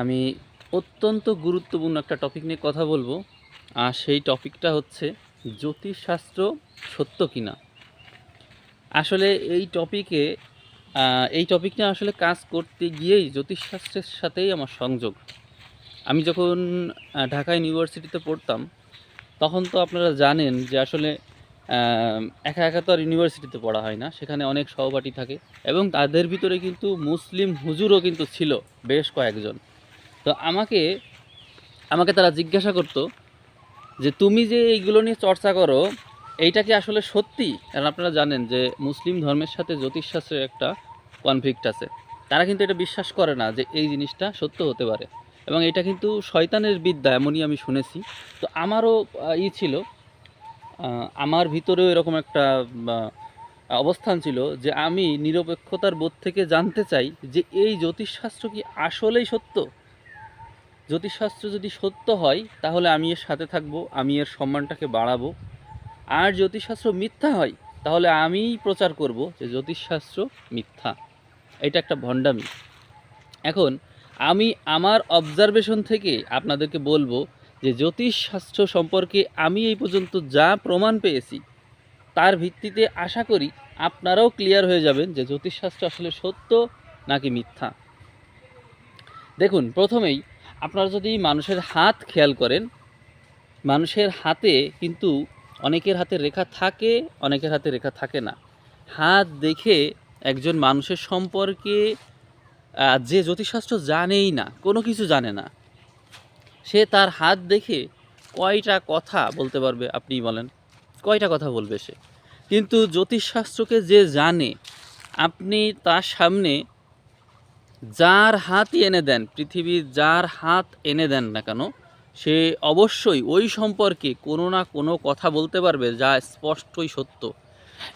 আমি অত্যন্ত গুরুত্বপূর্ণ একটা টপিক নিয়ে কথা বলব। আর সেই টপিকটা হচ্ছে জ্যোতিষশাস্ত্র সত্য কিনা? আসলে এই টপিকে এই টপিক নিয়ে আসলে কাজ করতে গিয়েই জ্যোতিষশাস্ত্রের সাথেই আমার সংযোগ। আমি যখন ঢাকা ইউনিভার্সিটিতে পড়তাম, তখন তো আপনারা জানেন যে আসলে একা একা তো আর ইউনিভার্সিটিতে পড়া হয় না, সেখানে অনেক সহপাঠী থাকে এবং তাদের ভিতরে কিন্তু মুসলিম হুজুরও কিন্তু ছিল বেশ কয়েকজন। তো আমাকে আমাকে তারা জিজ্ঞাসা করতো যে তুমি যে এইগুলো নিয়ে চর্চা করো, এইটা কি আসলে সত্যি? কারণ আপনারা জানেন যে মুসলিম ধর্মের সাথে জ্যোতিষশাস্ত্রের একটা কনফ্লিক্ট আছে। তারা কিন্তু এটা বিশ্বাস করে না যে এই জিনিসটা সত্য হতে পারে। এবং এটা কিন্তু শয়তানের বিদ্যা, এমনই আমি শুনেছি। তো আমারও ই ছিল আমার ভিতরেও এরকম একটা অবস্থান ছিল যে আমি নিরপেক্ষতার বোধ থেকে জানতে চাই যে এই জ্যোতিষশাস্ত্র কি আসলেই সত্য? জ্যোতিষশাস্ত্র যদি সত্য হয়, তাহলে আমি এর সাথে থাকব, আমি এর সম্মানটাকে বাড়াবো। আর জ্যোতিষশাস্ত্র মিথ্যা হয়, তাহলে আমিই প্রচার করব যে জ্যোতিষশাস্ত্র মিথ্যা। এটা একটা ভণ্ডামি। এখন, আমি আমার অবজারভেশন থেকে আপনাদেরকে বলব যে জ্যোতিষশাস্ত্র সম্পর্কে আমি এই পর্যন্ত যা প্রমাণ পেয়েছি, তার ভিত্তিতে আশা করি আপনারাও ক্লিয়ার হয়ে যাবেন যে জ্যোতিষশাস্ত্র আসলে সত্য নাকি মিথ্যা। দেখুন, প্রথমেই আপনারা যদি মানুষের হাত খেয়াল করেন, মানুষের হাতে কিন্তু অনেকের হাতে রেখা থাকে, অনেকের হাতে রেখা থাকে না। হাত দেখে একজন মানুষের সম্পর্কে যে জ্যোতিষশাস্ত্র জানেই না, কোনো কিছু জানে না সে তার হাত দেখে কয়টা কথা বলতে পারবে আপনি বলেন। কয়টা কথা বলবে সে? কিন্তু জ্যোতিষশাস্ত্রকে যে জানে, আপনি তার সামনে যার হাতই এনে দেন, পৃথিবীর যার হাত এনে দেন না কেন, সে অবশ্যই ওই সম্পর্কে কোনো না কোনো কথা বলতে পারবে যা স্পষ্টই সত্য।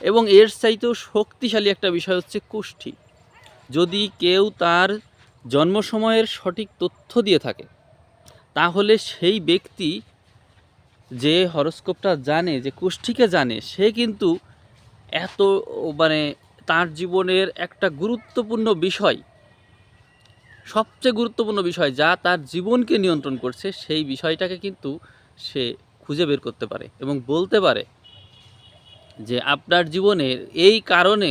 এবং এর চাইতেও শক্তিশালী একটা বিষয় হচ্ছে কুষ্ঠি। যদি কেউ তার জন্ম সময়ের সঠিক তথ্য দিয়ে থাকে তাহলে সেই ব্যক্তি যে হরস্কোপটা জানে, যে কুষ্ঠিকে জানে, সে কিন্তু এত মানে তার জীবনের একটা গুরুত্বপূর্ণ বিষয়, সবচেয়ে গুরুত্বপূর্ণ বিষয় যা তার জীবনকে নিয়ন্ত্রণ করছে, সেই বিষয়টাকে কিন্তু সে খুঁজে বের করতে পারে এবং বলতে পারে যে আপনার জীবনের এই কারণে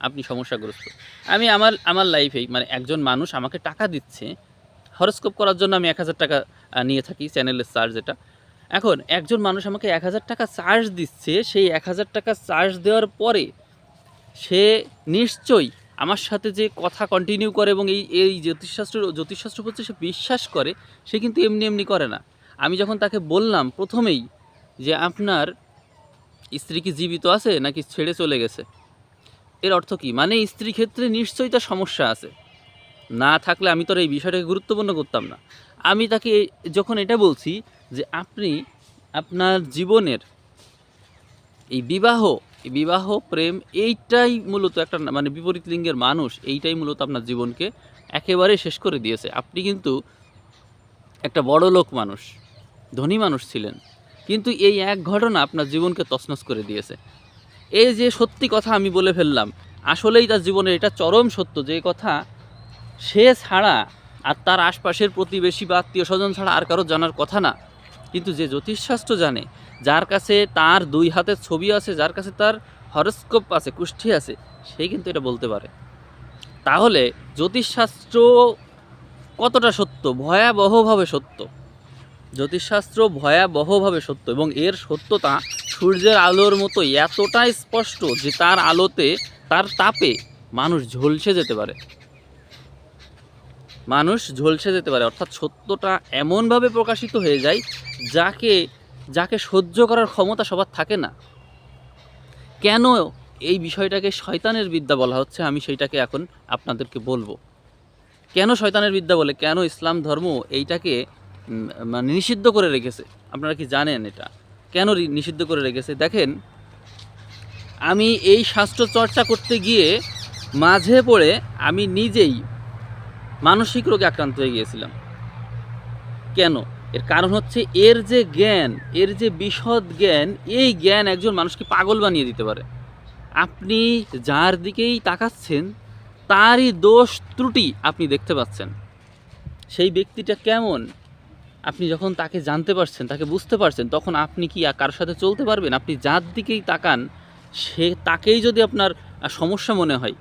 আপনি সমস্যাগ্রস্ত। আমি আমার আমার লাইফেই মানে একজন মানুষ আমাকে টাকা দিচ্ছে হরস্কোপ করার জন্য আমি এক হাজার টাকা নিয়ে থাকি চ্যানেলের চার্জ এটা। এখন একজন মানুষ আমাকে এক হাজার টাকা চার্জ দিচ্ছে, সেই এক হাজার টাকা চার্জ দেওয়ার পরে সে নিশ্চয়ই আমার সাথে যে কথা কন্টিনিউ করে এবং এই এই জ্যোতিষশাস্ত্র জ্যোতিষশাস্ত্র প্রতি সে বিশ্বাস করে, সে কিন্তু এমনি এমনি করে না। আমি যখন তাকে বললাম প্রথমেই যে, আপনার স্ত্রী কি জীবিত আছে নাকি ছেড়ে চলে গেছে? এর অর্থ কি? মানে স্ত্রী ক্ষেত্রে নিশ্চয়ই তার সমস্যা আছে। না থাকলে আমি তো এই বিষয়টাকে গুরুত্বপূর্ণ করতাম না। আমি তাকে যখন এটা বলছি যে আপনি আপনার জীবনের এই বিবাহ এই বিবাহ, প্রেম এইটাই মূলত একটা মানে বিপরীত লিঙ্গের মানুষ এইটাই মূলত আপনার জীবনকে একেবারে শেষ করে দিয়েছে। আপনি কিন্তু একটা বড় লোক মানুষ, ধনী মানুষ ছিলেন। কিন্তু এই এক ঘটনা আপনার জীবনকে তছনছ করে দিয়েছে। এই যে সত্যি কথা আমি বলে ফেললাম, আসলেই তার জীবনের এটা চরম সত্য যে কথা সে ছাড়া আর তার আশপাশের প্রতিবেশী বা আত্মীয় স্বজন ছাড়া আর কারও জানার কথা না। কিন্তু যে জ্যোতিষশাস্ত্র জানে, যার কাছে তার দুই হাতের ছবি আছে, যার কাছে তার হরস্কোপ আছে, কুষ্ঠি আছে সেই কিন্তু এটা বলতে পারে। তাহলে জ্যোতিষশাস্ত্র কতটা সত্য? ভয়াবহভাবে সত্য। জ্যোতিষশাস্ত্র ভয়াবহভাবে সত্য এবং এর সত্যতা সূর্যের আলোর মতো এতটাই স্পষ্ট যে তার আলোতে, তার তাপে মানুষ ঝলসে যেতে পারে। মানুষ ঝলসে যেতে পারে, অর্থাৎ সত্যটা এমনভাবে প্রকাশিত হয়ে যায় যাকে যাকে সহ্য করার ক্ষমতা সবার থাকে না। কেন এই বিষয়টাকে শয়তানের বিদ্যা বলা হচ্ছে, আমি সেইটাকে এখন আপনাদেরকে বলব। কেন শয়তানের বিদ্যা বলে? কেন ইসলাম ধর্ম এইটাকে মানে নিষিদ্ধ করে রেখেছে? আপনারা কি জানেন এটা? কেন নিষিদ্ধ করে রেখেছে? দেখেন, আমি এই শাস্ত্র চর্চা করতে গিয়ে মাঝে পড়ে আমি নিজেই মানসিক রোগে আক্রান্ত হয়ে গিয়েছিলাম। কেন? এর কারণ হচ্ছে এর যে জ্ঞান, এর যে বিশদ জ্ঞান, এই জ্ঞান একজন মানুষকে পাগল বানিয়ে দিতে পারে। আপনি যার দিকেই তাকাচ্ছেন, তারই দোষ ত্রুটি আপনি দেখতে পাচ্ছেন। সেই ব্যক্তিটা কেমন? আপনি যখন তাকে জানতে পারছেন, তাকে বুঝতে পারছেন, তখন আপনি কি কারোর সাথে চলতে পারবেন? আপনি যার দিকেই তাকান, সে তাকেই যদি আপনার সমস্যা মনে হয়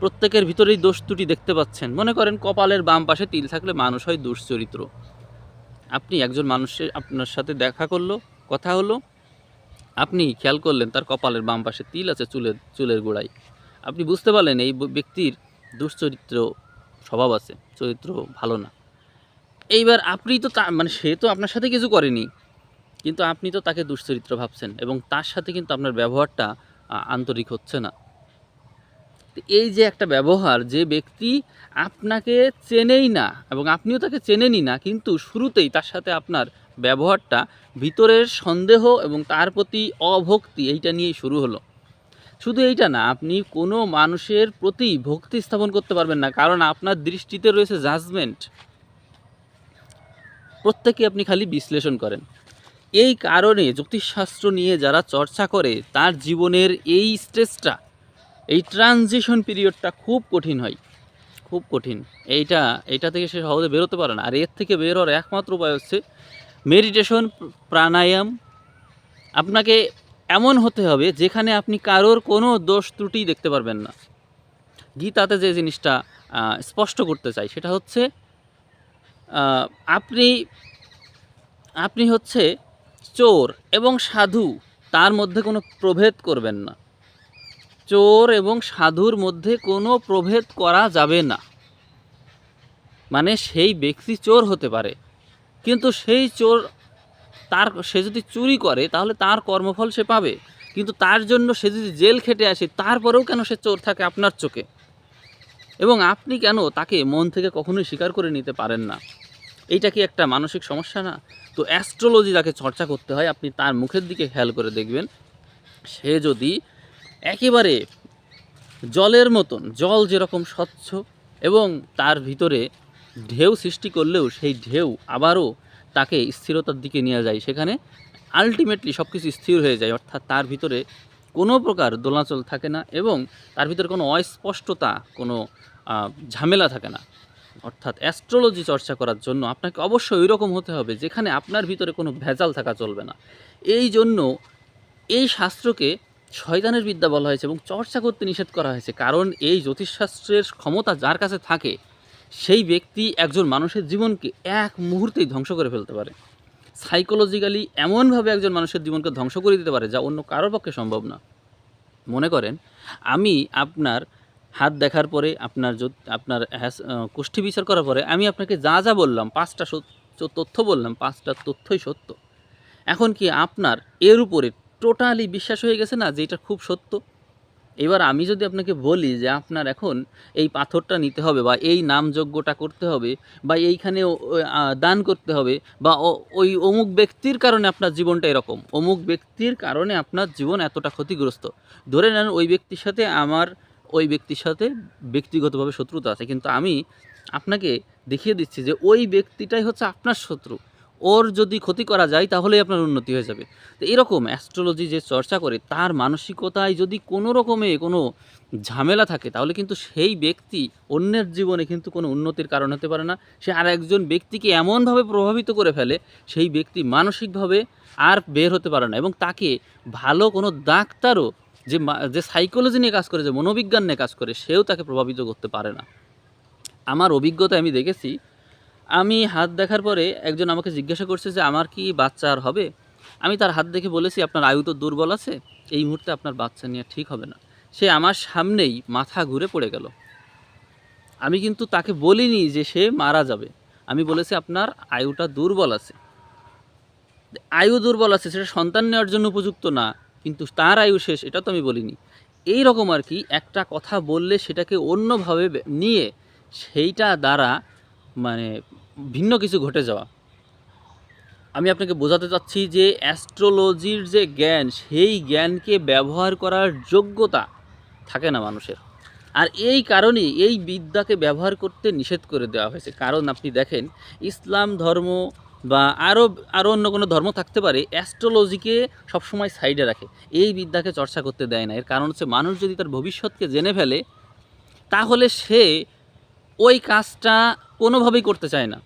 প্রত্যেকের ভিতরেই দোষ ত্রুটি দেখতে পাচ্ছেন। মনে করেন কপালের বাম পাশে তিল থাকলে মানুষ হয় দুশ্চরিত্র। আপনি একজন মানুষের আপনার সাথে দেখা করল, কথা হলো, আপনি খেয়াল করলেন তার কপালের বাম পাশে তিল আছে চুলের চুলের গোড়ায়। আপনি বুঝতে পারলেন এই ব্যক্তির দুশ্চরিত্র স্বভাব আছে, চরিত্র ভালো না। এইবার আপনি তো তা মানে সে তো আপনার সাথে কিছু করেনি, কিন্তু আপনি তো তাকে দুশ্চরিত্র ভাবছেন এবং তার সাথে কিন্তু আপনার ব্যবহারটা আন্তরিক হচ্ছে না। এই যে একটা ব্যবহার যে ব্যক্তি আপনাকে চেনেই না এবং আপনিও তাকে চেনেনই না, কিন্তু শুরুতেই তার সাথে আপনার ব্যবহারটা ভিতরের সন্দেহ এবং তার প্রতি অভক্তি এইটা নিয়েই শুরু হলো। শুধু এইটা না, আপনি কোনো মানুষের প্রতি ভক্তি স্থাপন করতে পারবেন না, কারণ আপনার দৃষ্টিতে রয়েছে জাজমেন্ট প্রত্যেকে আপনি খালি বিশ্লেষণ করেন। এই কারণে জ্যোতিষশাস্ত্র নিয়ে যারা চর্চা করে, তার জীবনের এই স্টেজটা এই ট্রানজিশন পিরিয়ডটা খুব কঠিন হয়। খুব কঠিন। এইটা এইটা থেকে সে সহজে বেরোতে পারে না। আর এর থেকে বের হওয়ার একমাত্র উপায় হচ্ছে মেডিটেশন প্রাণায়াম। আপনাকে এমন হতে হবে যেখানে আপনি কারোর কোনো দোষ ত্রুটি দেখতে পারবেন না। গীতাতে যে জিনিসটা স্পষ্ট করতে চাই সেটা হচ্ছে আপনি আপনি হচ্ছে চোর এবং সাধু, তার মধ্যে কোনো প্রভেদ করবেন না। চোর এবং সাধুর মধ্যে কোনো প্রভেদ করা যাবে না। মানে সেই ব্যক্তি চোর হতে পারে। কিন্তু সেই চোর তার, সে যদি চুরি করে, তাহলে তার কর্মফল সে পাবে। কিন্তু তার জন্য সে যদি জেল খেটে আসে, তারপরেও কেন সে চোর থাকে আপনার চোখে? এবং আপনি কেন তাকে মন থেকে কখনোই স্বীকার করে নিতে পারেন না? এইটা কি একটা মানসিক সমস্যা না? তো অ্যাস্ট্রোলজি যাকে চর্চা করতে হয়, আপনি তার মুখের দিকে খেয়াল করে দেখবেন। সে যদি একেবারে জলের মতন, জল যেরকম স্বচ্ছ এবং তার ভিতরে ঢেউ সৃষ্টি করলেও সেই ঢেউ আবারও তাকে স্থিরতার দিকে নিয়ে যায়। সেখানে আলটিমেটলি সব কিছু স্থির হয়ে যায়, অর্থাৎ তার ভিতরে কোনো প্রকার দোলাচল থাকে না এবং তার ভিতরে কোনো অস্পষ্টতা, কোনো ঝামেলা থাকে না। অর্থাৎ অ্যাস্ট্রোলজি চর্চা করার জন্য আপনাকে অবশ্যই ওই রকম হতে হবে যেখানে আপনার ভিতরে কোনো ভেজাল থাকা চলবে না। এই জন্য এই শাস্ত্রকে শয়তানের বিদ্যা বলা হয়েছে এবং চর্চা করতে নিষেধ করা হয়েছে। কারণ এই জ্যোতিষশাস্ত্রের ক্ষমতা যার কাছে থাকে, সেই ব্যক্তি একজন মানুষের জীবনকে এক মুহূর্তেই ধ্বংস করে ফেলতে পারে। সাইকোলজিক্যালি এমনভাবে একজন মানুষের জীবনকে ধ্বংস করে দিতে পারে যা অন্য কারোর পক্ষে সম্ভব না। মনে করেন, আমি আপনার হাত দেখার পরে, আপনার আপনার কোষ্ঠী বিচার করার পরে, আমি আপনাকে যা যা বললাম, পাঁচটা তথ্য বললাম, পাঁচটা তথ্যই সত্য। এখন কি আপনার এর উপরে টোটালি বিশ্বাস হয়ে গেছে না যে এটা খুব সত্য। এবার আমি যদি আপনাকে বলি যে আপনার এখন এই পাথরটা নিতে হবে বা এই নামযজ্ঞটা করতে হবে বা এইখানে দান করতে হবে বা ওই অমুক ব্যক্তির কারণে আপনার জীবনটা এরকম, অমুক ব্যক্তির কারণে আপনার জীবন এতটা ক্ষতিগ্রস্ত। ধরে নেন ওই ব্যক্তির সাথে আমার, ওই ব্যক্তির সাথে ব্যক্তিগতভাবে শত্রুতা আছে, কিন্তু আমি আপনাকে দেখিয়ে দিচ্ছি যে ওই ব্যক্তিটাই হচ্ছে আপনার শত্রু। ওর যদি ক্ষতি করা যায়, তাহলেই আপনার উন্নতি হয়ে যাবে। তো এরকম অ্যাস্ট্রোলজি যে চর্চা করে, তার মানসিকতায় যদি কোনো রকমে কোনো ঝামেলা থাকে, তাহলে কিন্তু সেই ব্যক্তি অন্যের জীবনে কিন্তু কোনো উন্নতির কারণ হতে পারে না। সে আর একজন ব্যক্তিকে এমনভাবে প্রভাবিত করে ফেলে, সেই ব্যক্তি মানসিকভাবে আর বের হতে পারে না এবং তাকে ভালো কোনো ডাক্তারও যে যে সাইকোলজি নিয়ে কাজ করে, যে মনোবিজ্ঞান নিয়ে কাজ করে, সেও তাকে প্রভাবিত করতে পারে না। আমার অভিজ্ঞতা আমি দেখেছি আমি হাত দেখার পরে একজন আমাকে জিজ্ঞাসা করছে যে, আমার কি বাচ্চা আর হবে? আমি তার হাত দেখে বলেছি, আপনার আয়ু তো দুর্বল আছে, এই মুহূর্তে আপনার বাচ্চা নেওয়া ঠিক হবে না। সে আমার সামনেই মাথা ঘুরে পড়ে গেল। আমি কিন্তু তাকে বলিনি যে সে মারা যাবে। আমি বলেছি, আপনার আয়ুটা দুর্বল আছে। আয়ু দুর্বল আছে, সেটা সন্তান নেওয়ার জন্য উপযুক্ত না, কিন্তু তার আয়ু শেষ, এটা তো আমি বলিনি। এই রকম আর কি একটা কথা বললে সেটাকে অন্যভাবে নিয়ে সেইটা দ্বারা মানে ভিন্ন কিছু ঘটে যাওয়া। আমি আপনাকে বোঝাতে চাচ্ছি যে অ্যাস্ট্রোলজির যে জ্ঞান, সেই জ্ঞানকে ব্যবহার করার যোগ্যতা থাকে না মানুষের। আর এই কারণে এই বিদ্যাকে ব্যবহার করতে নিষেধ করে দেওয়া হয়েছে। কারণ আপনি দেখেন, ইসলাম ধর্ম বা আরও আরও অন্য কোনো ধর্ম থাকতে পারে, অ্যাস্ট্রোলজিকে সবসময় সাইডে রাখে। এই বিদ্যাকে চর্চা করতে দেয় না। এর কারণ হচ্ছে, মানুষ যদি তার ভবিষ্যৎকে জেনে ফেলে, তাহলে সে ওই কাজটা কোনোভাবেই করতে চায় না।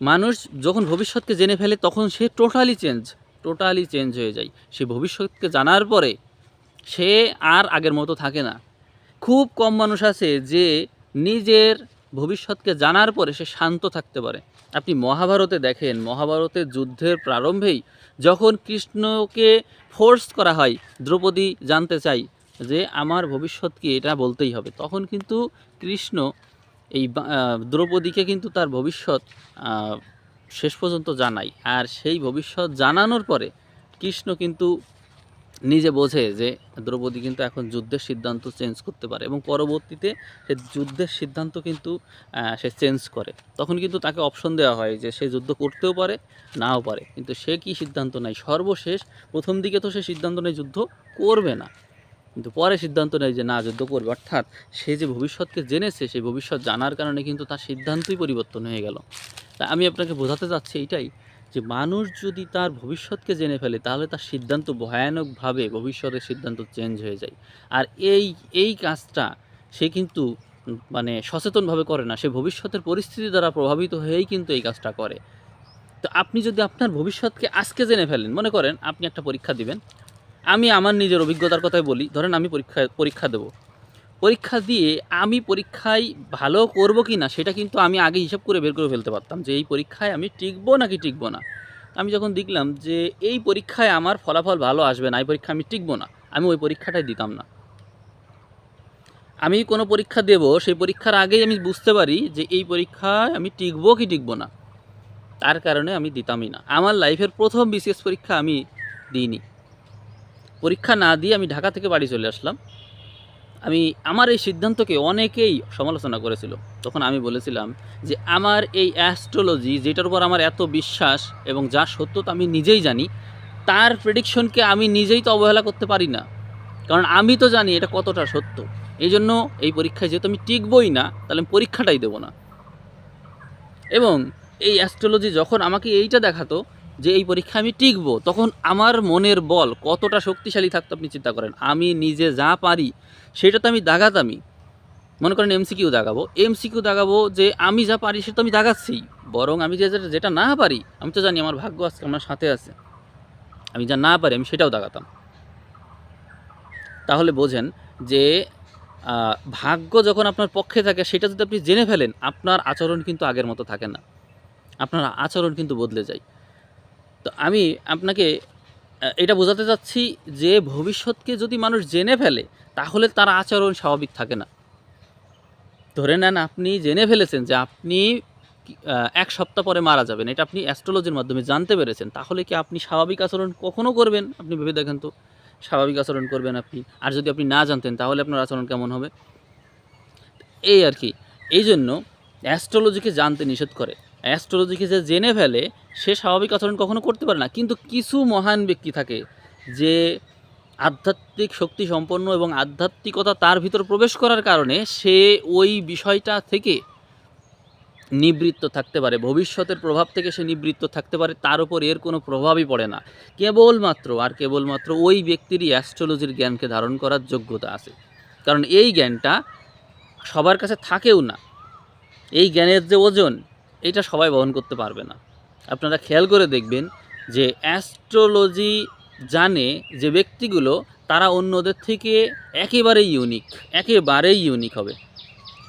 মানুষ যখন ভবিষ্যৎকে জেনে ফেলে, তখন সে টোটালি চেঞ্জ টোটালি চেঞ্জ হয়ে যায়। সে ভবিষ্যৎকে জানার পরে সে আর আগের মতো থাকে না। খুব কম মানুষ আছে যে নিজের ভবিষ্যৎকে জানার পরে সে শান্ত থাকতে পারে। আপনি মহাভারতে দেখেন, মহাভারতের যুদ্ধের প্রারম্ভেই যখন কৃষ্ণকে ফোর্স করা হয়, দ্রৌপদী জানতে চাই যে আমার ভবিষ্যৎ কি এটা বলতেই হবে। তখন কিন্তু কৃষ্ণ এই দ্রৌপদীকে কিন্তু তার ভবিষ্যৎ শেষ পর্যন্ত জানাই আর সেই ভবিষ্যৎ জানানোর পরে কৃষ্ণ কিন্তু নিজে বোঝে যে দ্রৌপদী কিন্তু এখন যুদ্ধের সিদ্ধান্ত চেঞ্জ করতে পারে এবং পরবর্তীতে সে যুদ্ধের সিদ্ধান্ত কিন্তু সে চেঞ্জ করে। তখন কিন্তু তাকে অপশন দেওয়া হয় যে সে যুদ্ধ করতেও পারে, নাও পারে। কিন্তু সে কি সিদ্ধান্ত নেয়? সর্বশেষ প্রথম দিকে তো সে সিদ্ধান্ত নেয় যুদ্ধ করবে না। কিন্তু পরে সিদ্ধান্ত নেয় যে না, যুদ্ধ করবে। অর্থাৎ সে যে ভবিষ্যৎকে জেনেছে, সেই ভবিষ্যৎ জানার কারণে কিন্তু তার সিদ্ধান্তই পরিবর্তন হয়ে গেল। তা আমি আপনাকে বোঝাতে চাচ্ছি এইটাই যে মানুষ যদি তার ভবিষ্যৎকে জেনে ফেলে, তাহলে তার সিদ্ধান্ত ভয়ানকভাবে ভবিষ্যতের সিদ্ধান্ত চেঞ্জ হয়ে যায়। আর এই এই কাজটা সে কিন্তু মানে সচেতনভাবে করে না। সে ভবিষ্যতের পরিস্থিতি দ্বারা প্রভাবিত হয়েই কিন্তু এই কাজটা করে। তো আপনি যদি আপনার ভবিষ্যৎকে আজকে জেনে ফেলেন, মনে করেন আপনি একটা পরীক্ষা দিবেন আমি আমার নিজের অভিজ্ঞতার কথাই বলি, ধরেন আমি পরীক্ষা পরীক্ষা দেব। পরীক্ষা দিয়ে আমি পরীক্ষায় ভালো করব কি না, সেটা কিন্তু আমি আগে হিসাব করে বের করে ফেলতে পারতাম যে এই পরীক্ষায় আমি টিকবো নাকি টিকবো না। আমি যখন দেখলাম যে এই পরীক্ষায় আমার ফলাফল ভালো আসবে না, এই পরীক্ষা আমি টিকবো না, আমি ওই পরীক্ষাটাই দিতাম না। আমি কোনো পরীক্ষা দেব, সেই পরীক্ষার আগেই আমি বুঝতে পারি যে এই পরীক্ষায় আমি টিকবো কি টিকবো না। তার কারণে আমি দিতামই না। আমার লাইফের প্রথম বিসিএস পরীক্ষা আমি দিইনি। পরীক্ষা না দিয়ে আমি ঢাকা থেকে বাড়ি চলে আসলাম। আমি, আমার এই সিদ্ধান্তকে অনেকেই সমালোচনা করেছিল। তখন আমি বলেছিলাম যে, আমার এই অ্যাস্ট্রোলজি যেটার উপর আমার এত বিশ্বাস এবং যা সত্যতা আমি নিজেই জানি, তার প্রেডিকশনকে আমি নিজেই তো অবহেলা করতে পারি না। কারণ আমি তো জানি এটা কতটা সত্য। এই জন্য এই পরীক্ষায় যেহেতু আমি টিকবই না, তাহলে আমি পরীক্ষাটাই দেবো না। এবং এই অ্যাস্ট্রোলজি যখন আমাকে এইটা দেখাতো যে এই পরীক্ষা আমি টিকবো, তখন আমার মনের বল কতটা শক্তিশালী থাকতো আপনি চিন্তা করেন। আমি নিজে যা পারি, সেটা তো আমি দাগাতামই। মনে করেন এমসিকিউ দাগাবো। এমসিকিউ দাগাবো যে আমি যা পারি, সেটা তো আমি দাগাচ্ছি। বরং আমি যে যেটা- না পারি, আমি তো জানি আমার ভাগ্য আজকে আমার সাথে আছে। আমি যা না পারি, আমি সেটাও দাগাতাম। তাহলে বোঝেন যে ভাগ্য যখন আপনার পক্ষে থাকে, সেটা যদি আপনি জেনে ফেলেন, আপনার আচরণ কিন্তু আগের মতো থাকে না। আপনার আচরণ কিন্তু বদলে যায়। তো আমি আপনাকে এটা বোঝাতে চাচ্ছি যে ভবিষ্যৎকে যদি মানুষ জেনে ফেলে, তাহলে তার আচরণ স্বাভাবিক থাকে না। ধরে নেন আপনি জেনে ফেলেছেন যে আপনি এক সপ্তাহ পরে মারা যাবেন। এটা আপনি অ্যাস্ট্রোলজির মাধ্যমে জানতে পেরেছেন। তাহলে কি আপনি স্বাভাবিক আচরণ কখনও করবেন? আপনি ভেবে দেখেন তো, স্বাভাবিক আচরণ করবেন আপনি। আর যদি আপনি না জানতেন, তাহলে আপনার আচরণ কেমন হবে? এই আর কি। এই জন্য অ্যাস্ট্রোলজিকে জানতে নিষেধ করে। অ্যাস্ট্রোলজিকে যে জেনে ফেলে সে স্বাভাবিক আচরণ কখনো করতে পারে না। কিন্তু কিছু মহান ব্যক্তি থাকে যে আধ্যাত্মিক শক্তি সম্পন্ন এবং আধ্যাত্মিকতা তার ভিতর প্রবেশ করার কারণে সে ওই বিষয়টা থেকে নিবৃত্ত থাকতে পারে। ভবিষ্যতের প্রভাব থেকে সে নিবৃত্ত থাকতে পারে। তার উপর এর কোনো প্রভাবই পড়ে না। কেবলমাত্র আর কেবলমাত্র ওই ব্যক্তিরই অ্যাস্ট্রোলজির জ্ঞানকে ধারণ করার যোগ্যতা আছে। কারণ এই জ্ঞানটা সবার কাছে থাকেও না। এই জ্ঞানের যে ওজন, এটা সবাই বহন করতে পারবে না। আপনারা খেয়াল করে দেখবেন যে অ্যাস্ট্রোলজি জানে যে ব্যক্তিগুলো, তারা অন্যদের থেকে একেবারেই ইউনিক একেবারেই ইউনিক হবে।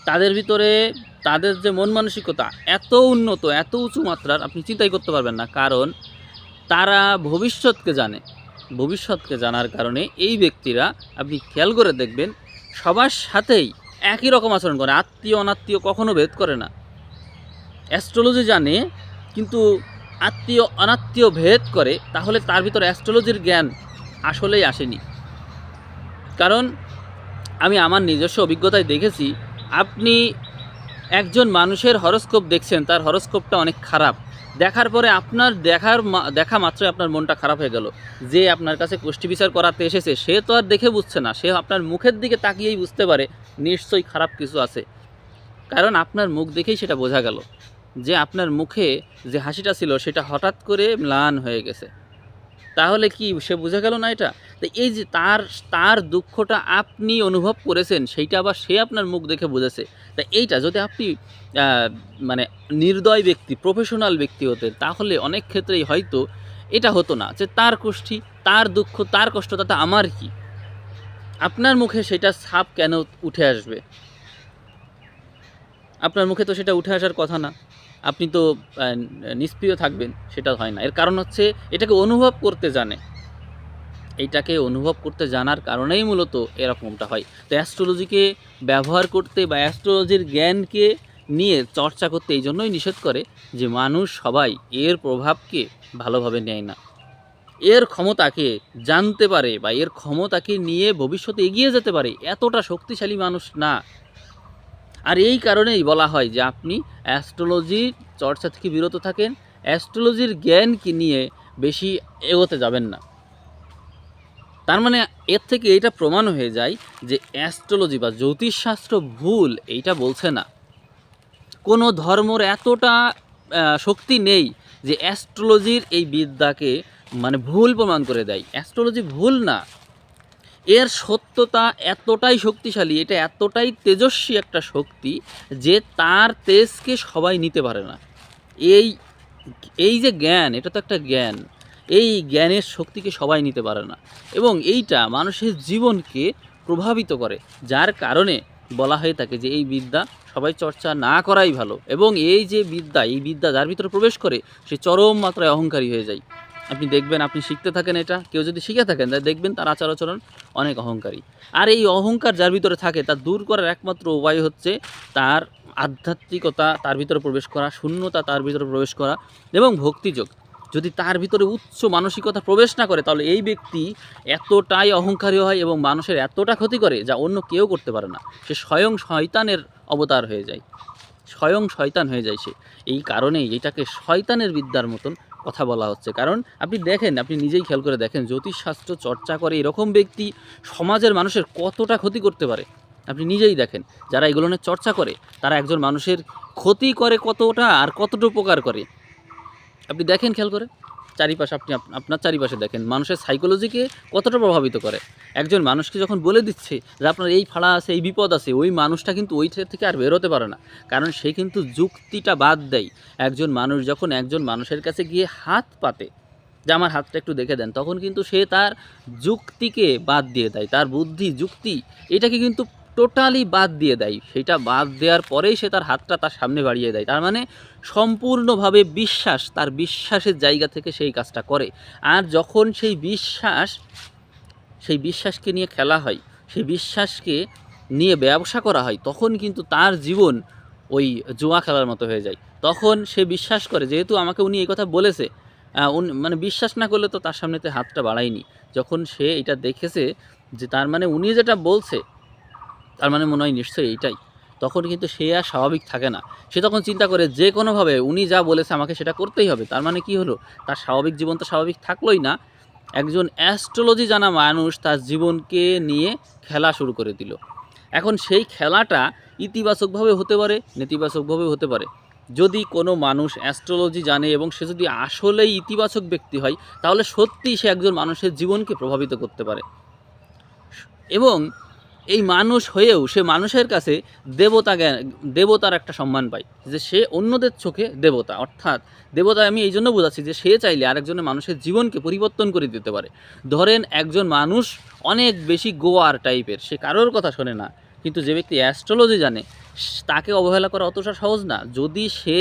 তাদের ভিতরে তাদের যে মন মানসিকতা এত উন্নত, এত উঁচু মাত্রার আপনি চিন্তাই করতে পারবেন না। কারণ তারা ভবিষ্যৎকে জানে। ভবিষ্যৎকে জানার কারণে এই ব্যক্তিরা আপনি খেয়াল করে দেখবেন সবার সাথেই একই রকম আচরণ করে। আত্মীয় অনাত্মীয় কখনো ভেদ করে না। অ্যাস্ট্রোলজি জানে কিন্তু আত্মীয়, অনাত্মীয় ভেদ করে, তাহলে তার ভিতর অ্যাস্ট্রোলজির জ্ঞান আসলেই আসেনি। কারণ আমি আমার নিজস্ব অভিজ্ঞতায় দেখেছি, আপনি একজন মানুষের হরস্কোপ দেখছেন, তার হরস্কোপটা অনেক খারাপ। দেখার পরে আপনার দেখার দেখা মাত্রই আপনার মনটা খারাপ হয়ে গেল। যে আপনার কাছে কোষ্ঠী বিচার করাতে এসেছে, সে তো আর দেখে বুঝছে না। সে আপনার মুখের দিকে তাকিয়েই বুঝতে পারে, নিশ্চয়ই খারাপ কিছু আছে। কারণ আপনার মুখ দেখেই সেটা বোঝা গেল। যে আপনার মুখে যে হাসিটা ছিল সেটা হঠাৎ করে ম্লান হয়ে গেছে। তাহলে কি সে বুঝে গেল না এটা? তো এই যে তার তার দুঃখটা আপনি অনুভব করেছেন, সেইটা আবার সে আপনার মুখ দেখে বুঝেছে। তা এইটা যদি আপনি মানে নির্দয় ব্যক্তি প্রফেশনাল ব্যক্তি হতেন তাহলে অনেক ক্ষেত্রেই হয়তো এটা হতো না যে তার কষ্টি তার দুঃখ, তার কষ্ট, তাতে আমার কি? আপনার মুখে সেটা ছাপ কেন উঠে আসবে? আপনার মুখে তো সেটা উঠে আসার কথা না। আপনি তো নিষ্প্রিয় থাকবেন, সেটা হয় না। এর কারণ হচ্ছে, এটাকে অনুভব করতে জানে। এইটাকে অনুভব করতে জানার কারণেই মূলত এরকমটা হয়। তো অ্যাস্ট্রোলজিকে ব্যবহার করতে বা অ্যাস্ট্রোলজির জ্ঞানকে নিয়ে চর্চা করতে এই জন্যই নিষেধ করে যে মানুষ সবাই এর প্রভাবকে ভালোভাবে নেয় না। এর ক্ষমতাকে জানতে পারে বা এর ক্ষমতাকে নিয়ে ভবিষ্যতে এগিয়ে যেতে পারে, এতটা শক্তিশালী মানুষ না। আর এই কারণেই বলা হয় যে আপনি অ্যাস্ট্রোলজির চর্চা থেকে বিরত থাকেন, অ্যাস্ট্রোলজির জ্ঞানকে নিয়ে বেশি এগোতে যাবেন না। তার মানে এর থেকে এটা প্রমাণ হয়ে যায় যে অ্যাস্ট্রোলজি বা জ্যোতিষশাস্ত্র ভুল এইটা বলছে না। কোনো ধর্মর এতটা শক্তি নেই যে অ্যাস্ট্রোলজির এই বিদ্যাকে মানে ভুল প্রমাণ করে দেয়। অ্যাস্ট্রোলজি ভুল না। এর সত্যতা এতটাই শক্তিশালী, এটা এতটাই তেজস্বী একটা শক্তি যে তার তেজকে সবাই নিতে পারে না। এই এই যে জ্ঞান, এটা তো একটা জ্ঞান, এই জ্ঞানের শক্তিকে সবাই নিতে পারে না। এবং এইটা মানুষের জীবনকে প্রভাবিত করে, যার কারণে বলা হয়ে থাকে যে এই বিদ্যা সবাই চর্চা না করাই ভালো। এবং এই যে বিদ্যা, এই বিদ্যা যার ভিতরে প্রবেশ করে, সে চরম মাত্রায় অহংকারী হয়ে যায়। আপনি দেখবেন, আপনি শিখতে থাকেন এটা, কেউ যদি শিখে থাকেন, তাহলে দেখবেন তার আচার আচরণ অনেক অহংকারী। আর এই অহংকার যার ভিতরে থাকে, তা দূর করার একমাত্র উপায় হচ্ছে তার আধ্যাত্মিকতা, তার ভিতরে প্রবেশ করা, শূন্যতা তার ভিতরে প্রবেশ করা এবং ভক্তিযোগ। যদি তার ভিতরে উচ্চ মানসিকতা প্রবেশ না করে, তাহলে এই ব্যক্তি এতটাই অহংকারী হয় এবং মানুষের এতটা ক্ষতি করে যা অন্য কেউ করতে পারে না। সে স্বয়ং শয়তানের অবতার হয়ে যায়। স্বয়ং শয়তান হয়ে যায় সে। এই কারণেই এটাকে শয়তানের বিদ্যার মতন কথা বলা হচ্ছে। কারণ আপনি দেখেন, আপনি নিজেই খেয়াল করে দেখেন, জ্যোতিষশাস্ত্র চর্চা করে এরকম ব্যক্তি সমাজের মানুষের কতটা ক্ষতি করতে পারে। আপনি নিজেই দেখেন, যারা এগুলো নিয়ে চর্চা করে, তারা একজন মানুষের ক্ষতি করে কতটা আর কতটা উপকার করে। আপনি দেখেন খেয়াল করে। চারিপাশে আপনি আপনার চারিপাশে দেখেন, মানুষের সাইকোলজিকে কতটা প্রভাবিত করে? একজন মানুষকে যখন বলে দিচ্ছে যে আপনার এই ফাড়া আছে, এই বিপদ আছে, ওই মানুষটা কিন্তু ওই থেকে আর বেরোতে পারে না। কারণ সে কিন্তু যুক্তিটা বাদ দেয়। একজন মানুষ যখন একজন মানুষের কাছে গিয়ে হাত পাতে, যে আমার হাতটা একটু দেখে দেন, তখন কিন্তু সে তার যুক্তিকে বাদ দিয়ে দেয়, তার বুদ্ধি, যুক্তি, এটাকে কিন্তু টোটালি বাদ দিয়ে দেয়। সেটা বাদ দেওয়ার পরেই সে তার হাতটা তার সামনে বাড়িয়ে দেয়। তার মানে সম্পূর্ণভাবে বিশ্বাস, তার বিশ্বাসের জায়গা থেকে সেই কাজটা করে। আর যখন সেই বিশ্বাস, সেই বিশ্বাসকে নিয়ে খেলা হয়, সেই বিশ্বাসকে নিয়ে ব্যবসা করা হয়, তখন কিন্তু তার জীবন ওই জুয়া খেলার মতো হয়ে যায়। তখন সে বিশ্বাস করে, যেহেতু আমাকে উনি এই কথা বলেছে মানে বিশ্বাস না করলে তো তার সামনেতে হাতটা বাড়ায়নি। যখন সে এটা দেখেছে, যে তার মানে উনি যেটা বলছে তার মানে মনে হয় নিশ্চয়ই এইটাই। তখন কিন্তু সে আর স্বাভাবিক থাকে না। সে তখন চিন্তা করে যে কোনোভাবে উনি যা বলেছে আমাকে সেটা করতেই হবে। তার মানে কি হলো? তার স্বাভাবিক জীবন তো স্বাভাবিক থাকলোই না। একজন অ্যাস্ট্রোলজি জানা মানুষ তার জীবনকে নিয়ে খেলা শুরু করে দিল। এখন সেই খেলাটা ইতিবাচকভাবে হতে পারে, নেতিবাচকভাবে হতে পারে। যদি কোনো মানুষ অ্যাস্ট্রোলজি জানে এবং সে যদি আসলেই ইতিবাচক ব্যক্তি হয়, তাহলে সত্যিই সে একজন মানুষের জীবনকে প্রভাবিত করতে পারে। এবং এই মানুষ হয়েও সে মানুষের কাছে দেবতা দেবতার একটা সম্মান পায়। যে সে অন্যদের চোখে দেবতা, অর্থাৎ দেবতা আমি এই জন্য বোঝাচ্ছি যে সে চাইলে আরেকজনের মানুষের জীবনকে পরিবর্তন করে দিতে পারে। ধরেন একজন মানুষ অনেক বেশি গোয়ার টাইপের, সে কারোর কথা শোনে না, কিন্তু যে ব্যক্তি অ্যাস্ট্রোলজি জানে, তাকে অবহেলা করা অতটা সহজ না। যদি সে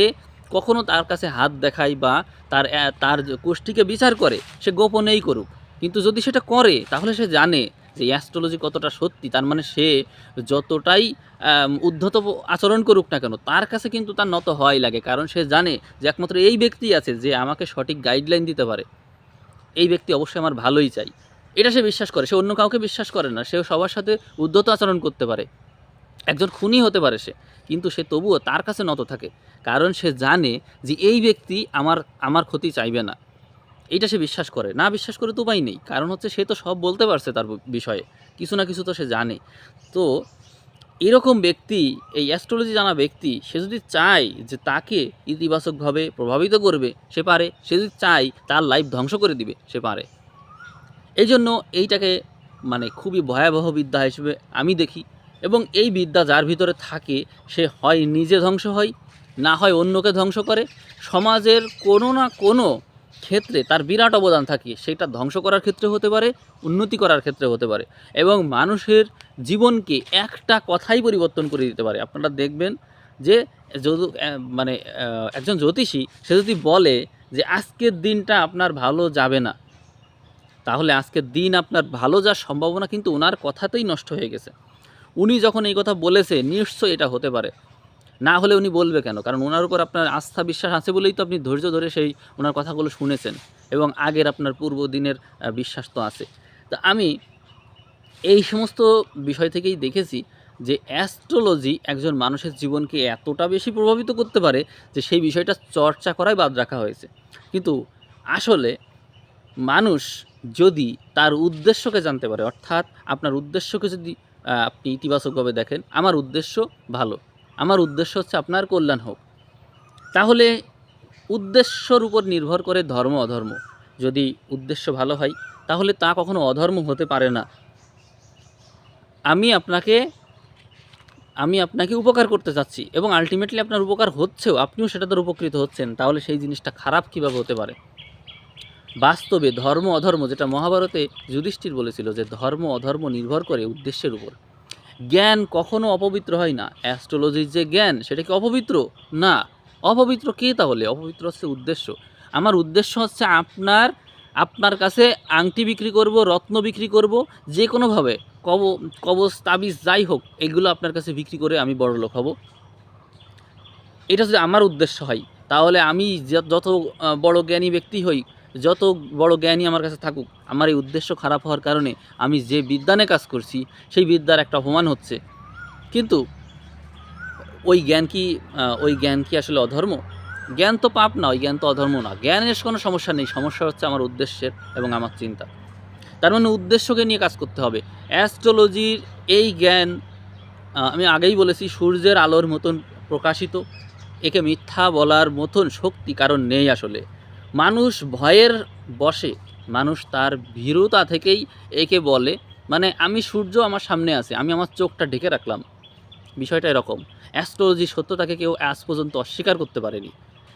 কখনো তার কাছে হাত দেখায় বা তার তার গোষ্ঠীকে বিচার করে, সে গোপনেই করুক। কিন্তু যদি সেটা করে, তাহলে সে জানে যে অ্যাস্ট্রোলজি কতটা সত্যি, তার মানে সে যতটাই উদ্ধত আচরণ করুক না কেন, তার কাছে কিন্তু তার নত হওয়াই লাগে। কারণ সে জানে যে একমাত্র এই ব্যক্তি আছে যে আমাকে সঠিক গাইডলাইন দিতে পারে। এই ব্যক্তি অবশ্যই আমার ভালোই চাই। এটা সে বিশ্বাস করে, সে অন্য কাউকে বিশ্বাস করে না সে সবার সাথে উদ্ধত আচরণ করতে পারে। একজন খুনি হতে পারে সে, কিন্তু সে তবুও তার কাছে নত থাকে। কারণ সে জানে যে এই ব্যক্তি আমার আমার ক্ষতি চাইবে না। এইটা সে বিশ্বাস করে। না বিশ্বাস করে তো উপায় নেই। কারণ হচ্ছে সে তো সব বলতে পারছে তার বিষয়ে। কিছু না কিছু তো সে জানে। তো এরকম ব্যক্তি, এই অ্যাস্ট্রোলজি জানা ব্যক্তি, সে যদি চায় যে তাকে ইতিবাচকভাবে প্রভাবিত করবে, সে পারে। সে যদি চায় তার লাইফ ধ্বংস করে দিবে, সে পারে। এই জন্য এইটাকে মানে খুবই ভয়াবহ বিদ্যা হিসেবে আমি দেখি। এবং এই বিদ্যা যার ভিতরে থাকে, সে হয় নিজে ধ্বংস হয়, না হয় অন্যকে ধ্বংস করে। সমাজের কোনো না কোনো ক্ষেত্রে তার বিরাট অবদান থাকে। সেটা ধ্বংস করার ক্ষেত্রে হতে পারে, উন্নতি করার ক্ষেত্রে হতে পারে এবং মানুষের জীবনকে একটা কথাই পরিবর্তন করে দিতে পারে। আপনারা দেখবেন যে মানে একজন জ্যোতিষী, সে যদি বলে যে আজকের দিনটা আপনার ভালো যাবে না, তাহলে আজকের দিন আপনার ভালো যাওয়ার সম্ভাবনা কিন্তু ওনার কথাতেই নষ্ট হয়ে গেছে। উনি যখন এই কথা বলেছে, নিশ্চয়ই এটা হতে পারে। না হলে উনি বলবে কেন? কারণ ওনার উপর আপনার আস্থা, বিশ্বাস আছে বলেই তো আপনি ধৈর্য ধরে সেই ওনার কথাগুলো শুনেছেন এবং আগের আপনার পূর্ব দিনের বিশ্বাস তো আছে। তা আমি এই সমস্ত বিষয় থেকেই দেখেছি যে অ্যাস্ট্রোলজি একজন মানুষের জীবনকে এতটা বেশি প্রভাবিত করতে পারে যে সেই বিষয়টা চর্চা করাই বাদ রাখা হয়েছে। কিন্তু আসলে মানুষ যদি তার উদ্দেশ্যকে জানতে পারে, অর্থাৎ আপনার উদ্দেশ্যকে যদি আপনি ইতিবাচকভাবে দেখেন, আমার উদ্দেশ্য ভালো। আমার উদ্দেশ্য হচ্ছে আপনার কল্যাণ হোক। তাহলে উদ্দেশ্যর উপর নির্ভর করে ধর্ম অধর্ম। যদি উদ্দেশ্য ভালো হয়, তাহলে তা কখনো অধর্ম হতে পারে না। আমি আপনাকে আমি আপনাকে উপকার করতে চাচ্ছি এবং আলটিমেটলি আপনার উপকার হচ্ছেও, আপনিও সেটা দ্বারা উপকৃত হচ্ছেন। তাহলে সেই জিনিসটা খারাপ কীভাবে হতে পারে? বাস্তবে ধর্ম অধর্ম, যেটা মহাভারতে যুধিষ্ঠির বলেছিল যে ধর্ম অধর্ম নির্ভর করে উদ্দেশ্যের উপর। জ্ঞান কখনো অপবিত্র হয় না। অ্যাস্ট্রোলজির যে জ্ঞান সেটা কি অপবিত্র? না। অপবিত্র কে তাহলে? অপবিত্র হচ্ছে উদ্দেশ্য। আমার উদ্দেশ্য হচ্ছে আপনার আপনার কাছে আংটি বিক্রি করব রত্ন বিক্রি করব যে কোনোভাবে। কব কবচ তাবিজ যাই হোক এগুলো আপনার কাছে বিক্রি করে আমি বড় লোক হব। এটা যদি আমার উদ্দেশ্য হয় তাহলে আমি যত যত, বড় জ্ঞানী ব্যক্তি হই যত বড় জ্ঞানী আমার কাছে থাকুক, আমার এই উদ্দেশ্য খারাপ হওয়ার কারণে আমি যে বিদ্যানে কাজ করছি, সেই বিদ্যার একটা অপমান হচ্ছে। কিন্তু ওই জ্ঞান কি ওই জ্ঞান কি আসলে অধর্ম? জ্ঞান তো পাপ না, ওই জ্ঞান তো অধর্ম না। জ্ঞানের কোনো সমস্যা নেই, সমস্যা হচ্ছে আমার উদ্দেশ্যের এবং আমার চিন্তা। তার মানে উদ্দেশ্যকে নিয়ে কাজ করতে হবে। অ্যাস্ট্রোলজির এই জ্ঞান আমি আগেই বলেছি, সূর্যের আলোর মতন প্রকাশিত। একে মিথ্যা বলার মতন শক্তি কারণ নেই আসলে। মানুষ ভয়ের বসে মানুষ তার ভীরুতা থেকেই একে বলে। মানে আমি সূর্য আমার সামনে আছে, আমি আমার চোখটা ঢেকে রাখলাম। বিষয়টা এরকম। অ্যাস্ট্রোলজি সত্যতাকে কেউ আজ পর্যন্ত অস্বীকার করতে পারেনি।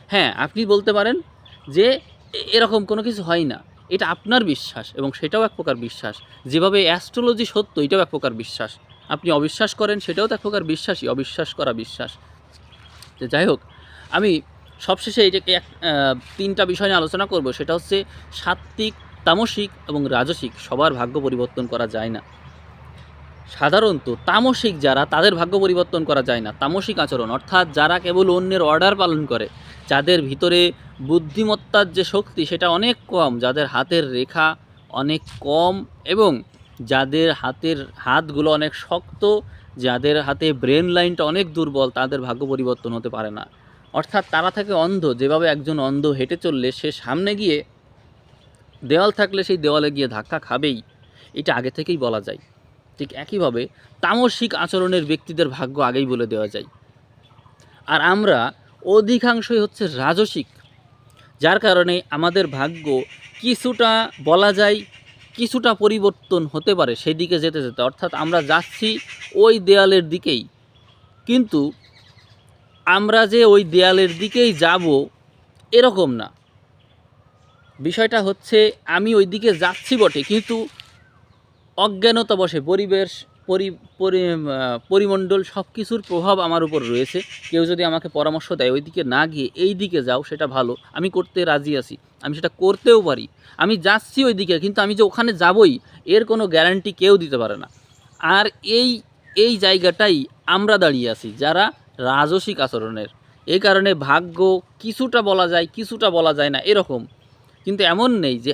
হ্যাঁ আপনি বলতে পারেন যে এরকম কোনো কিছু হয় না। এটা আপনার বিশ্বাস এবং সেটাও এক প্রকার বিশ্বাস। যেভাবে অ্যাস্ট্রোলজি সত্য, এটাও এক প্রকার বিশ্বাস। আপনি অবিশ্বাস করেন, সেটাও তো এক প্রকার বিশ্বাসই, অবিশ্বাস করা বিশ্বাস। তো যাই হোক, আমি সবশেষে এইটাকে এক তিনটা বিষয় নিয়ে আলোচনা করব, সেটা হচ্ছে সাত্ত্বিক, তামসিক এবং রাজসিক, সবার ভাগ্য পরিবর্তন করা যায় না। সাধারণত তামসিক যারা, তাদের ভাগ্য পরিবর্তন করা যায় না। তামসিক আচরণ, অর্থাৎ যারা কেবল অন্যের অর্ডার পালন করে, যাদের ভিতরে বুদ্ধিমত্তার যে শক্তি, সেটা অনেক কম, যাদের হাতের রেখা অনেক কম এবং যাদের হাতের হাতগুলো অনেক শক্ত, যাদের হাতে ব্রেন লাইনটা অনেক দুর্বল, তাদের ভাগ্য পরিবর্তন হতে পারে না। অর্থাৎ তারা থাকে অন্ধ, যেভাবে একজন অন্ধ হেঁটে চললে সে সামনে গিয়ে দেওয়াল থাকলে সেই দেওয়ালে গিয়ে ধাক্কা খাবেই। এটা আগে থেকেই বলা যায়। ঠিক একইভাবে তামসিক আচরণের ব্যক্তিদের ভাগ্য আগেই বলে দেওয়া যায়। আর আমরা অধিকাংশই হচ্ছে রাজসিক, যার কারণে আমাদের ভাগ্য কিছুটা বলা যায়, কিছুটা পরিবর্তন হতে পারে সেদিকে যেতে যেতে। অর্থাৎ আমরা যাচ্ছি ওই দেয়ালের দিকেই। কিন্তু আমরা যে ওই দেয়ালের দিকেই যাব, এরকম না। বিষয়টা হচ্ছে, আমি ওই দিকে যাচ্ছি বটে, কিন্তু অজ্ঞানতা বসে, পরিবেশ, পরি পরি পরিমণ্ডল সব কিছুর প্রভাব আমার উপর রয়েছে। কেউ যদি আমাকে পরামর্শ দেয় ওই দিকে না গিয়ে এই দিকে যাও, সেটা ভালো। আমি করতে রাজি আছি, আমি সেটা করতেও পারি। আমি যাচ্ছি ওই দিকে কিন্তু আমি যে ওখানে যাবই, এর কোনো গ্যারান্টি কেউ দিতে পারে না। আর এই এই জায়গাটাই আমরা দাঁড়িয়ে আছি, যারা রাজসিক আচরণের। এই কারণে ভাগ্য কিছুটা বলা যায়, কিছুটা বলা যায় না, এরকম। কিন্তু এমন নেই যে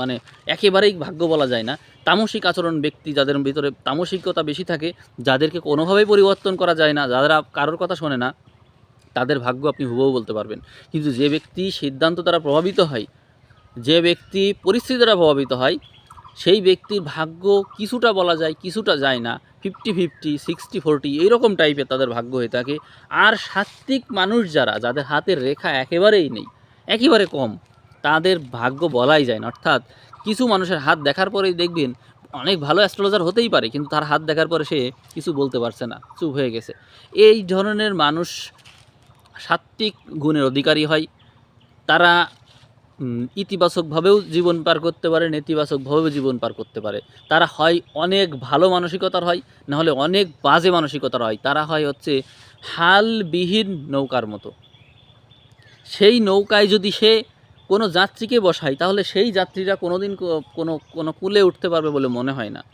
মানে একেবারেই ভাগ্য বলা যায় না। তামসিক আচরণ ব্যক্তি যাদের ভিতরে তামসিকতা বেশি থাকে, যাদেরকে কোনোভাবেই পরিবর্তন করা যায় না, যারা কারোর কথা শোনে না, তাদের ভাগ্য আপনি হুবহু বলতে পারবেন। কিন্তু যে ব্যক্তি সিদ্ধান্ত দ্বারা প্রভাবিত হয়, যে ব্যক্তি পরিস্থিতি দ্বারা প্রভাবিত হয় সেই ব্যক্তির ভাগ্য কিছুটা বলা যায়, কিছুটা যায় না। ফিফটি ফিফটি সিক্সটি ফোরটি এইরকম টাইপের তাদের ভাগ্য হয়ে থাকে। আর সাত্ত্বিক মানুষ যারা, যাদের হাতের রেখা একেবারেই নেই, একেবারে কম, তাদের ভাগ্য বলাই যায় না। অর্থাৎ কিছু মানুষের হাত দেখার পরেই দেখবেন, অনেক ভালো অ্যাস্ট্রোলজার হতেই পারে, কিন্তু তার হাত দেখার পরে সে কিছু বলতে পারছে না, চুপ হয়ে গেছে। এই ধরনের মানুষ সাত্ত্বিক গুণের অধিকারী হয়। তারা ইতিবাচকভাবেও জীবন পার করতে পারে, নেতিবাচকভাবেও জীবন পার করতে পারে। তারা হয় অনেক ভালো মানসিকতার হয় নাহলে অনেক বাজে মানসিকতার হয়। তারা হয় হচ্ছে হালবিহীন নৌকার মতো। সেই নৌকায় যদি সে কোনো যাত্রীকে বসায়, তাহলে সেই যাত্রীরা কোনো দিন কোনো কোনো কুলে উঠতে পারবে বলে মনে হয় না।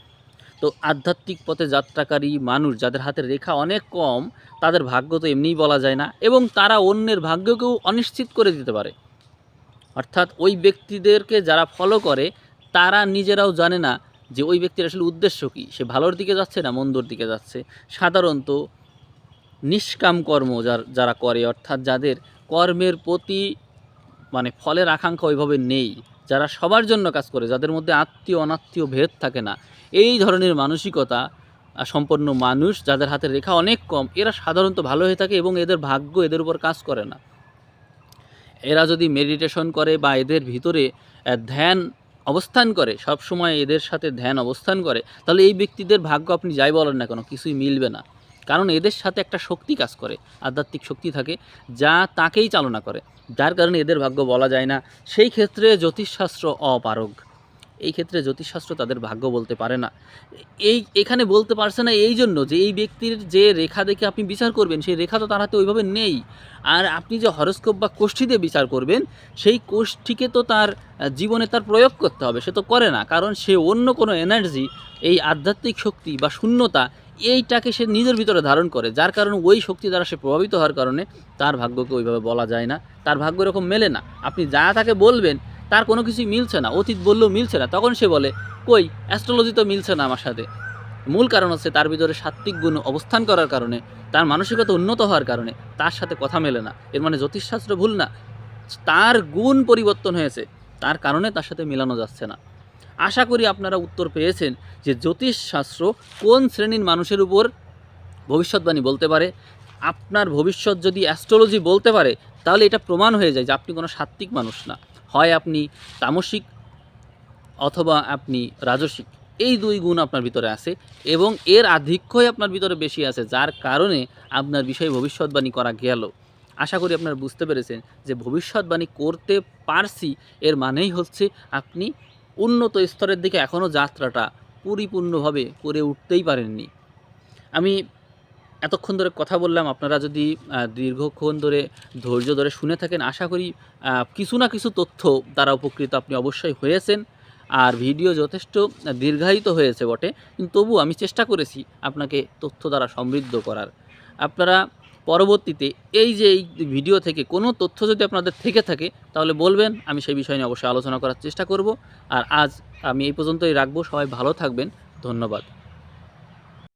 তো আধ্যাত্মিক পথে যাত্রাকারী মানুষ, যাদের হাতের রেখা অনেক কম, তাদের ভাগ্য তো এমনিই বলা যায় না। এবং তারা অন্যের ভাগ্যকেও অনিশ্চিত করে দিতে পারে। অর্থাৎ ওই ব্যক্তিদেরকে যারা ফলো করে, তারা নিজেরাও জানে না যে ওই ব্যক্তির আসলে উদ্দেশ্য কী। সে ভালোর দিকে যাচ্ছে না মন্দর দিকে যাচ্ছে। সাধারণত নিষ্কাম কর্ম যার, যারা করে, অর্থাৎ যাদের কর্মের প্রতি মানে ফলের আকাঙ্ক্ষা ওইভাবে নেই, যারা সবার জন্য কাজ করে, যাদের মধ্যে আত্মীয়, অনাত্মীয় ভেদ থাকে না, এই ধরনের মানসিকতা সম্পন্ন মানুষ, যাদের হাতের রেখা অনেক কম, এরা সাধারণত ভালো হয়ে থাকে এবং এদের ভাগ্য এদের উপর কাজ করে না। এরা যদি মেডিটেশন করে বা এদের ভিতরে ধ্যান অবস্থান করে, সব সময় এদের সাথে ধ্যান অবস্থান করে, তাহলে এই ব্যক্তিদের ভাগ্য আপনি যাই বলেন না কেন, কিছুই মিলবে না। কারণ এদের সাথে একটা শক্তি কাজ করে, আধ্যাত্মিক শক্তি থাকে, যা তাকেই চালনা করে। যার কারণে এদের ভাগ্য বলা যায় না। সেই ক্ষেত্রে জ্যোতিষশাস্ত্র অপারগ। এই ক্ষেত্রে জ্যোতিষশাস্ত্র তাদের ভাগ্য বলতে পারে না। এই, এখানে বলতে পারছে না এই জন্য যে এই ব্যক্তির যে রেখা দেখে আপনি বিচার করবেন, সেই রেখা তো তার হাতে ওইভাবে নেই। আর আপনি যে হরস্কোপ বা কোষ্ঠী দিয়ে বিচার করবেন, সেই কোষ্ঠীকে তো তার জীবনে তার প্রয়োগ করতে হবে, সে তো করে না। কারণ সে অন্য কোনো এনার্জি এই আধ্যাত্মিক শক্তি বা শূন্যতা, এইটাকে সে নিজের ভিতরে ধারণ করে। যার কারণে ওই শক্তি দ্বারা সে প্রভাবিত হওয়ার কারণে তার ভাগ্যকে ওইভাবে বলা যায় না। তার ভাগ্য এরকম মেলে না। আপনি যা তাকে বলবেন তার কোনো কিছুই মিলছে না, অতীত বললেও মিলছে না। তখন সে বলে, কই অ্যাস্ট্রোলজি তো মিলছে না আমার সাথে। মূল কারণ হচ্ছে তার ভিতরে সাত্ত্বিক গুণ অবস্থান করার কারণে, তার মানসিকতা উন্নত হওয়ার কারণে তার সাথে কথা মেলে না। এর মানে জ্যোতিষশাস্ত্র ভুল না। তার গুণ পরিবর্তন হয়েছে, তার কারণে তার সাথে মেলানো যাচ্ছে না। আশা করি আপনারা উত্তর পেয়েছেন যে জ্যোতিষশাস্ত্র কোন শ্রেণির মানুষের উপর ভবিষ্যৎবাণী বলতে পারে। আপনার ভবিষ্যৎ যদি অ্যাস্ট্রোলজি বলতে পারে, তাহলে এটা প্রমাণ হয়ে যায় যে আপনি কোনো সাত্ত্বিক মানুষ না। হয় আপনি তামসিক অথবা আপনি রাজসিক। এই দুই গুণ আপনার ভিতরে আছে এবং এর আধিক্যই আপনার ভিতরে বেশি আছে, যার কারণে আপনার বিষয়ে ভবিষ্যৎবাণী করা গেল। আশা করি আপনারা বুঝতে পেরেছেন যে ভবিষ্যৎবাণী করতে পারছি, এর মানেই হচ্ছে আপনি উন্নত স্তরের দিকে এখনও যাত্রাটা পরিপূর্ণভাবে করে উঠতেই পারেননি। আমি এতক্ষণ ধরে কথা বললাম, আপনারা যদি দীর্ঘক্ষণ ধরে ধৈর্য ধরে শুনে থাকেন, আশা করি কিছু না কিছু তথ্য দ্বারা উপকৃত আপনি অবশ্যই হয়েছেন। আর ভিডিও যথেষ্ট দীর্ঘায়িত হয়েছে বটে, কিন্তু তবু আমি চেষ্টা করেছি আপনাকে তথ্য দ্বারা সমৃদ্ধ করার। আপনারা পরবর্তীতে এই যে, এই ভিডিও থেকে কোনো তথ্য যদি আপনাদের থেকে থাকে, তাহলে বলবেন, আমি সেই বিষয় নিয়ে অবশ্যই আলোচনা করার চেষ্টা করব। আর আজ আমি এই পর্যন্তই রাখব, সবাই ভালো থাকবেন, ধন্যবাদ।